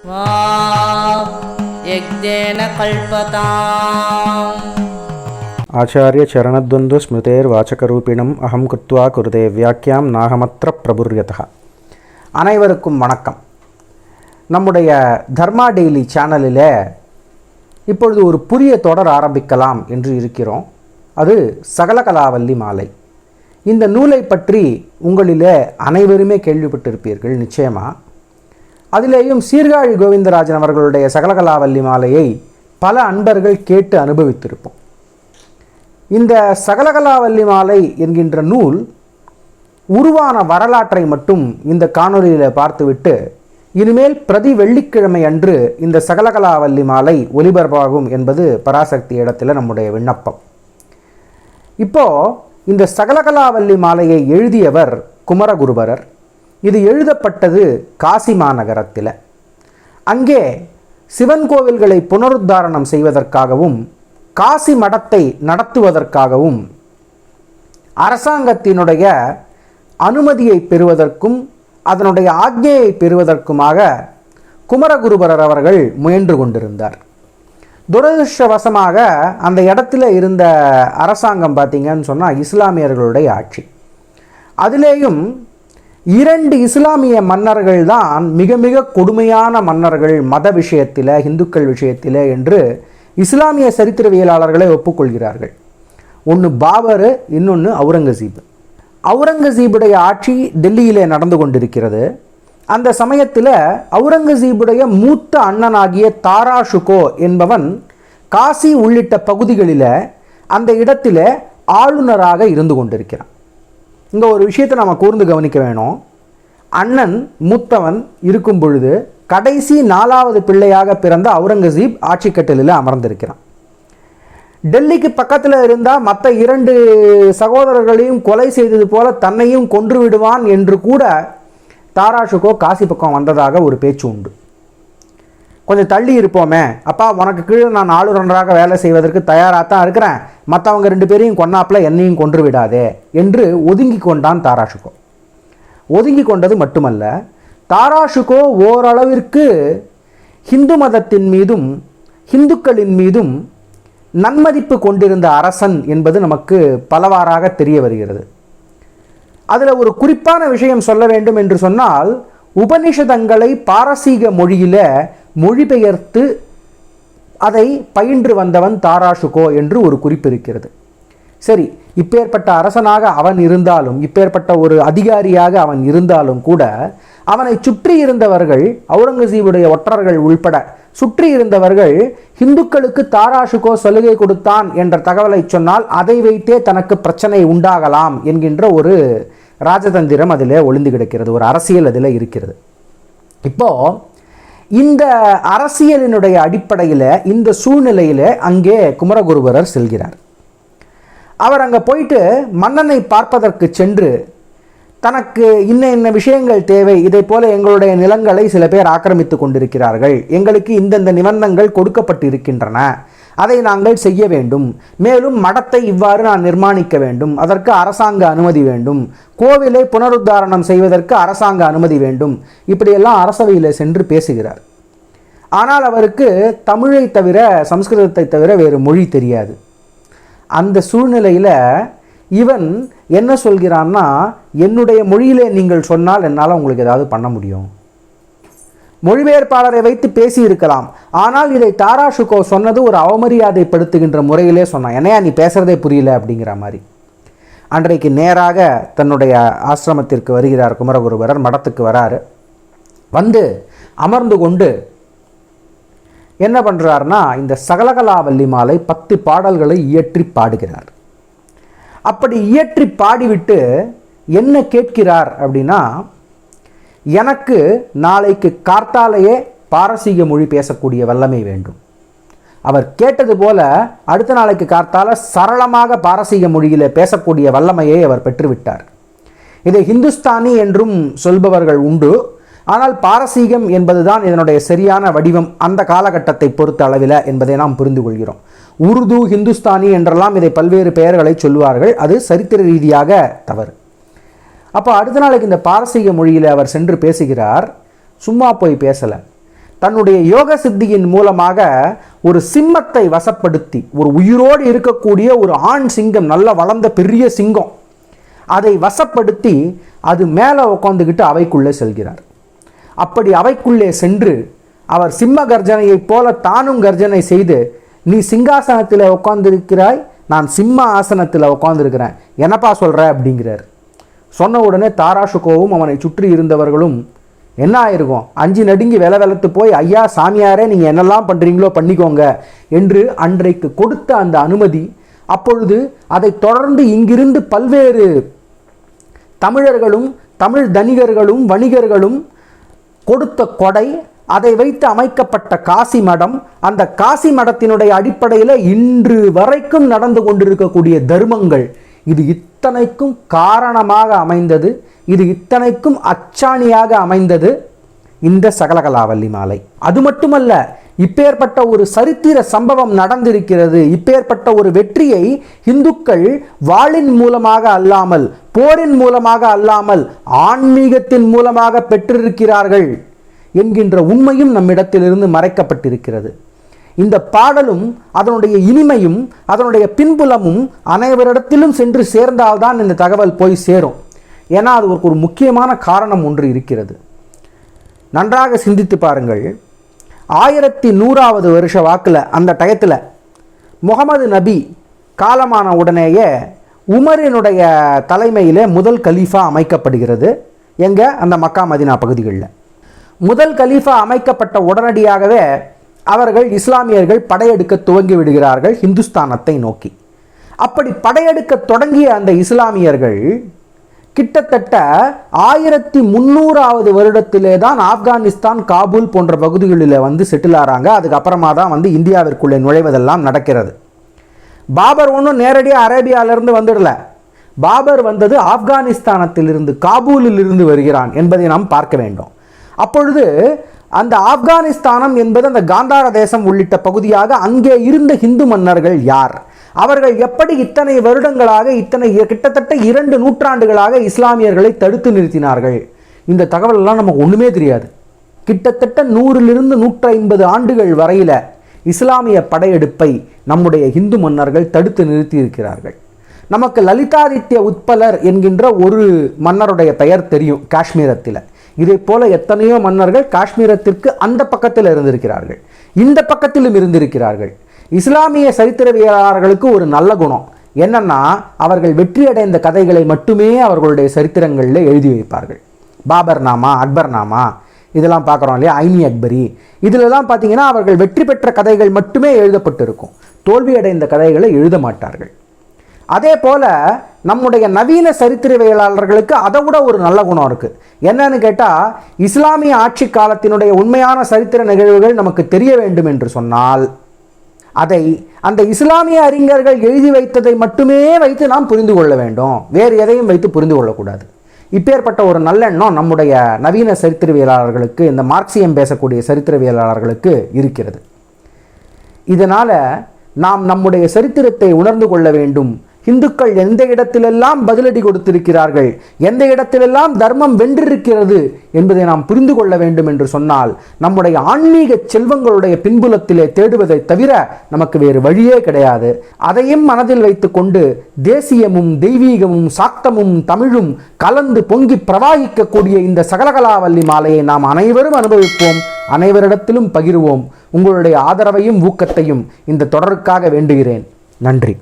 वा यज्ञेन कल्पताम् ஆச்சாரிய சரணத்வந்து ஸ்மிருதேர்வாச்சகரூபிணம் அகம் குத்வா குருதே வியாக்கியாம் நாகமத்திர பிரபுரியதா அனைவருக்கும் வணக்கம் நம்முடைய தர்மா டெய்லி சேனலில் இப்பொழுது ஒரு புதிய தொடர் ஆரம்பிக்கலாம் என்று இருக்கிறோம் அது சகலகலாவல்லி மாலை இந்த நூலை பற்றி உங்களிலே அனைவருமே கேள்விப்பட்டிருப்பீர்கள் நிச்சயமாக அதிலேயும் சீர்காழி கோவிந்தராஜன் அவர்களுடைய சகலகலாவல்லி மாலையை பல அன்பர்கள் கேட்டு அனுபவித்திருப்போம். இந்த சகலகலாவல்லி மாலை என்கின்ற நூல் உருவான வரலாற்றை மட்டும் இந்த காணொலியில் பார்த்துவிட்டு இனிமேல் பிரதி வெள்ளிக்கிழமை அன்று இந்த சகலகலாவல்லி மாலை ஒலிபரப்பாகும் என்பது பராசக்தி இடத்தில் நம்முடைய விண்ணப்பம். இப்போ இந்த சகலகலாவல்லி மாலையை எழுதியவர் குமரகுருபரர். இது எழுதப்பட்டது காசி மாநகரத்தில். அங்கே சிவன் கோவில்களை புனருத்தாரணம் செய்வதற்காகவும் காசி மடத்தை நடத்துவதற்காகவும் அரசாங்கத்தினுடைய அனுமதியை பெறுவதற்கும் அதனுடைய ஆக்ஞையை பெறுவதற்குமாக குமரகுருபரர் அவர்கள் முயன்று கொண்டிருந்தார். துரதிருஷ்டவசமாக அந்த இடத்துல இருந்த அரசாங்கம் பார்த்தீங்கன்னு சொன்னால் இஸ்லாமியர்களுடைய ஆட்சி. அதிலேயும் இரண்டு இஸ்லாமிய மன்னர்கள் தான் மிக மிக கொடுமையான மன்னர்கள் மத விஷயத்தில் இந்துக்கள் விஷயத்தில் என்று இஸ்லாமிய சரித்திரவியலாளர்களை ஒப்புக்கொள்கிறார்கள். ஒன்று பாபர் இன்னொன்று அவுரங்கசீப். அவுரங்கசீபுடைய ஆட்சி டெல்லியிலே நடந்து கொண்டிருக்கிறது. அந்த சமயத்தில் அவுரங்கசீபுடைய மூத்த அண்ணனாகிய தாரா ஷுகோ என்பவன் காசி உள்ளிட்ட பகுதிகளில் அந்த இடத்தில் ஆளுநராக இருந்து கொண்டிருக்கிறான். இங்கே ஒரு விஷயத்தை நம்ம கூர்ந்து கவனிக்க வேணும். அண்ணன் மூத்தவன் இருக்கும் பொழுது கடைசி நாலாவது பிள்ளையாக பிறந்த அவுரங்கசீப் ஆட்சி அமர்ந்திருக்கிறான். டெல்லிக்கு பக்கத்தில் இருந்தால் மற்ற இரண்டு சகோதரர்களையும் கொலை செய்தது போல தன்னையும் கொன்று விடுவான் என்று கூட தாராஷுக்கோ காசி பக்கம் வந்ததாக ஒரு பேச்சு உண்டு. கொஞ்சம் தள்ளி இருப்போமே. அப்பா உனக்கு கீழே நான் ஆளுநராக வேலை செய்வதற்கு தயாராக தான் இருக்கிறேன். மற்றவங்க ரெண்டு பேரையும் கொன்னாப்பில் என்னையும் கொன்று விடாதே என்று ஒதுங்கி கொண்டான் தாராஷுகோ. ஒதுங்கி கொண்டது மட்டுமல்ல தாராஷுகோ ஓரளவிற்கு ஹிந்து மதத்தின் மீதும் ஹிந்துக்களின் மீதும் நன்மதிப்பு கொண்டிருந்த அரசன் என்பது நமக்கு பலவாறாக தெரிய வருகிறது. அதில் ஒரு குறிப்பான விஷயம் சொல்ல வேண்டும் என்று சொன்னால் உபனிஷதங்களை பாரசீக மொழியில் மொழிபெயர்த்து அதை பயின்று வந்தவன் தாராஷுகோ என்று ஒரு குறிப்பு இருக்கிறது. சரி இப்பேற்பட்ட அரசனாக அவன் இருந்தாலும் இப்பேற்பட்ட ஒரு அதிகாரியாக அவன் இருந்தாலும் கூட அவனை சுற்றி இருந்தவர்கள் அவுரங்கசீபுடைய ஒற்றர்கள் உள்பட சுற்றி இருந்தவர்கள் இந்துக்களுக்கு தாராஷுகோ சலுகை கொடுத்தான் என்ற தகவலை சொன்னால் அதை வைத்தே தனக்கு பிரச்சனை உண்டாகலாம் என்கின்ற ஒரு ராஜதந்திரம் அதில் ஒளிந்து கிடக்கிறது ஒரு அரசியல் அதில் இருக்கிறது. இப்போ இந்த அரசியலினுடைய அடிப்படையில் இந்த சூழ்நிலையில் அங்கே குமரகுருபரர் செல்கிறார். அவர் அங்கே போயிட்டு மன்னனை பார்ப்பதற்கு சென்று தனக்கு இன்ன இன்ன விஷயங்கள் தேவை இதை போல எங்களுடைய நிலங்களை சில பேர் ஆக்கிரமித்து கொண்டிருக்கிறார்கள் எங்களுக்கு இந்தந்த நிபந்தங்கள் கொடுக்கப்பட்டு இருக்கின்றன அதை நாங்கள் செய்ய வேண்டும். மேலும் மடத்தை இவ்வாறு நான் நிர்மாணிக்க வேண்டும். அதற்கு அரசாங்க அனுமதி வேண்டும். கோவிலை புனருத்தாரணம் செய்வதற்கு அரசாங்க அனுமதி வேண்டும். இப்படியெல்லாம் அரசவையில் சென்று பேசுகிறார். ஆனால் அவருக்கு தமிழை தவிர சம்ஸ்கிருதத்தை தவிர வேறு மொழி தெரியாது. அந்த சூழ்நிலையில் இவன் என்ன சொல்கிறான்னா என்னுடைய மொழியிலே நீங்கள் சொன்னால் என்னால் உங்களுக்கு ஏதாவது பண்ண முடியும். மொழிபெயர்ப்பாளரை வைத்து பேசியிருக்கலாம். ஆனால் இதை தாரா சுகோ சொன்னது ஒரு அவமரியாதைப்படுத்துகின்ற முறையிலே சொன்னான். என்னையா நீ பேசுறதே புரியல அப்படிங்கிற மாதிரி. அன்றைக்கு நேராக தன்னுடைய ஆசிரமத்திற்கு வருகிறார் குமரகுருவரர் மடத்துக்கு வராரு. வந்து அமர்ந்து கொண்டு என்ன பண்ணுறாருனா இந்த சகலகலாவல்லி மாலை பத்து பாடல்களை இயற்றி பாடுகிறார். அப்படி இயற்றி பாடிவிட்டு என்ன கேட்கிறார் அப்படின்னா எனக்கு நாளைக்கு கார்த்தாலேயே பாரசீக மொழி பேசக்கூடிய வல்லமை வேண்டும். அவர் கேட்டது போல அடுத்த நாளைக்கு கார்த்தால சரளமாக பாரசீக மொழியில் பேசக்கூடிய வல்லமையை அவர் பெற்றுவிட்டார். இதை ஹிந்துஸ்தானி என்றும் சொல்பவர்கள் உண்டு. ஆனால் பாரசீகம் என்பதுதான் இதனுடைய சரியான வடிவம் அந்த காலகட்டத்தை பொறுத்த அளவில் என்பதை நாம் புரிந்து கொள்கிறோம். உருது ஹிந்துஸ்தானி என்றெல்லாம் இதை பல்வேறு பெயர்களை சொல்வார்கள் அது சரித்திர ரீதியாக தவறு. அப்போ அடுத்த நாளைக்கு இந்த பாரசீக மொழியில் அவர் சென்று பேசுகிறார். சும்மா போய் பேசலை. தன்னுடைய யோக சித்தியின் மூலமாக ஒரு சிம்மத்தை வசப்படுத்தி ஒரு உயிரோடு இருக்கக்கூடிய ஒரு ஆண் சிங்கம் நல்ல வளர்ந்த பெரிய சிங்கம் அதை வசப்படுத்தி அது மேலே உட்காந்துக்கிட்டு அவைக்குள்ளே செல்கிறார். அப்படி அவைக்குள்ளே சென்று அவர் சிம்ம கர்ஜனையைப் போல தானும் கர்ஜனை செய்து நீ சிங்காசனத்தில் உட்காந்துருக்கிறாய் நான் சிம்ம ஆசனத்தில் உட்காந்துருக்கிறேன் என்னப்பா சொல்கிற அப்படிங்கிறார். சொன்ன உடனே தாராஷுகோவும் அவனை சுற்றி இருந்தவர்களும் என்ன ஆயிருக்கும்? அஞ்சு நடுங்கி வெலை வெலத்து போய் ஐயா சாமியாரே நீங்கள் என்னெல்லாம் பண்ணுறீங்களோ பண்ணிக்கோங்க என்று அன்றைக்கு கொடுத்த அந்த அனுமதி அப்பொழுது அதை தொடர்ந்து இங்கிருந்து பல்வேறு தமிழர்களும் தமிழ் தனிகர்களும் வணிகர்களும் கொடுத்த கொடை அதை வைத்து அமைக்கப்பட்ட காசி மடம் அந்த காசி மடத்தினுடைய அடிப்படையில் இன்று வரைக்கும் நடந்து கொண்டிருக்கக்கூடிய தர்மங்கள். இது இத்தனைக்கும் காரணமாக அமைந்தது இது இத்தனைக்கும் அச்சாணியாக அமைந்தது இந்த சகலகலாவல்லி மாலை. அது மட்டுமல்ல இப்பேற்பட்ட ஒரு சரித்திர சம்பவம் நடந்திருக்கிறது இப்பேற்பட்ட ஒரு வெற்றியை இந்துக்கள் வாளின் மூலமாக அல்லாமல் போரின் மூலமாக அல்லாமல் ஆன்மீகத்தின் மூலமாக பெற்றிருக்கிறார்கள் என்கின்ற உண்மையும் நம்மிடத்திலிருந்து மறைக்கப்பட்டிருக்கிறது. இந்த பாடலும் அதனுடைய இனிமையும் அதனுடைய பின்புலமும் அனைவரிடத்திலும் சென்று சேர்ந்தால்தான் இந்த தகவல் போய் சேரும். ஏன்னா அது ஒரு முக்கியமான காரணம் ஒன்று இருக்கிறது. நன்றாக சிந்தித்து பாருங்கள். ஆயிரத்தி நூறாவது வருஷ வாக்கில் அந்த டயத்தில் முகமது நபி காலமான உடனேயே உமரினுடைய தலைமையிலே முதல் கலீஃபா அமைக்கப்படுகிறது. எங்கே? அந்த மக்கா மதினா பகுதிகளில். முதல் கலீஃபா அமைக்கப்பட்ட உடனடியாகவே அவர்கள் இஸ்லாமியர்கள் படையெடுக்க துவங்கி விடுகிறார்கள் இந்துஸ்தானத்தை நோக்கி. அப்படி படையெடுக்க தொடங்கிய அந்த இஸ்லாமியர்கள் கிட்டத்தட்ட ஆயிரத்தி முந்நூறாவது வருடத்திலே தான் ஆப்கானிஸ்தான் காபூல் போன்ற பகுதிகளில் வந்து செட்டில் ஆகிறாங்க அதுக்கப்புறமா தான் வந்து இந்தியாவிற்குள்ளே நுழைவதெல்லாம் நடக்கிறது. பாபர் ஒன்றும் நேரடியாக அரேபியாவிலிருந்து வந்துடல. பாபர் வந்தது ஆப்கானிஸ்தானத்திலிருந்து காபூலில் இருந்து வருகிறான் என்பதை நாம் பார்க்க வேண்டும். அப்பொழுது அந்த ஆப்கானிஸ்தானம் என்பது அந்த காந்தார தேசம் உள்ளிட்ட பகுதியாக அங்கே இருந்த ஹிந்து மன்னர்கள் யார்? அவர்கள் எப்படி இத்தனை வருடங்களாக இத்தனை கிட்டத்தட்ட இரண்டு நூற்றாண்டுகளாக இஸ்லாமியர்களை தடுத்து நிறுத்தினார்கள்? இந்த தகவலெல்லாம் நமக்கு ஒன்றுமே தெரியாது. கிட்டத்தட்ட நூறிலிருந்து நூற்றி ஐம்பது ஆண்டுகள் வரையில் இஸ்லாமிய படையெடுப்பை நம்முடைய இந்து மன்னர்கள் தடுத்து நிறுத்தியிருக்கிறார்கள். நமக்கு லலிதாதித்ய உட்பலர் என்கின்ற ஒரு மன்னருடைய பெயர் தெரியும் காஷ்மீரத்தில். இதை போல எத்தனையோ மன்னர்கள் காஷ்மீரத்திற்கு அந்த பக்கத்தில் இருந்திருக்கிறார்கள். இந்த பக்கத்திலும் இருந்திருக்கிறார்கள். இஸ்லாமிய சரித்திரவியலாளர்களுக்கு ஒரு நல்ல குணம். என்னன்னா அவர்கள் வெற்றியடைந்த கதைகளை மட்டுமே அவர்களுடைய சரித்திரங்களில் எழுதி வைப்பார்கள். பாபர் நாமா அக்பர் நாமா இதெல்லாம் பார்க்குறோம் இல்லையா? ஐனி அக்பரி. இதிலெல்லாம் பார்த்தீங்கன்னா அவர்கள் வெற்றி பெற்ற கதைகள் மட்டுமே எழுதப்பட்டிருக்கும். தோல்வி அடைந்த கதைகளை எழுத மாட்டார்கள். அதே போல நம்முடைய நவீன சரித்திரவியலாளர்களுக்கு அதை விட ஒரு நல்ல குணம் இருக்குது என்னன்னு கேட்டால் இஸ்லாமிய ஆட்சி காலத்தினுடைய உண்மையான சரித்திர நிகழ்வுகள் நமக்கு தெரிய வேண்டும் என்று சொன்னால் அதை அந்த இஸ்லாமிய அறிஞர்கள் எழுதி வைத்ததை மட்டுமே வைத்து நாம் புரிந்து கொள்ள வேண்டும். வேறு எதையும் வைத்து புரிந்து கொள்ளக்கூடாது இப்பேற்பட்ட ஒரு நல்லெண்ணம் நம்முடைய நவீன சரித்திரவியலாளர்களுக்கு இந்த மார்க்சியம் பேசக்கூடிய சரித்திரவியலாளர்களுக்கு இருக்கிறது. இதனால் நாம் நம்முடைய சரித்திரத்தை உணர்ந்து கொள்ள வேண்டும். இந்துக்கள் எந்த இடத்திலெல்லாம் பதிலடி கொடுத்திருக்கிறார்கள்? எந்த இடத்திலெல்லாம் தர்மம் வென்றிருக்கிறது என்பதை நாம் புரிந்து கொள்ள வேண்டும் என்று சொன்னால் நம்முடைய ஆன்மீக செல்வங்களுடைய பின்புலத்திலே தேடுவதை தவிர நமக்கு வேறு வழியே கிடையாது. அதையும் மனதில் வைத்துக்கொண்டு தேசியமும் தெய்வீகமும் சாக்தமும் தமிழும் கலந்து பொங்கி பிரவாகிக்கக்கூடிய இந்த சகலகலாவல்லி மாலையை நாம் அனைவரும் அனுபவிப்போம். அனைவரிடத்திலும் பகிர்வோம். உங்களுடைய ஆதரவையும் ஊக்கத்தையும் இந்த தொடருக்காக வேண்டுகிறேன். நன்றி.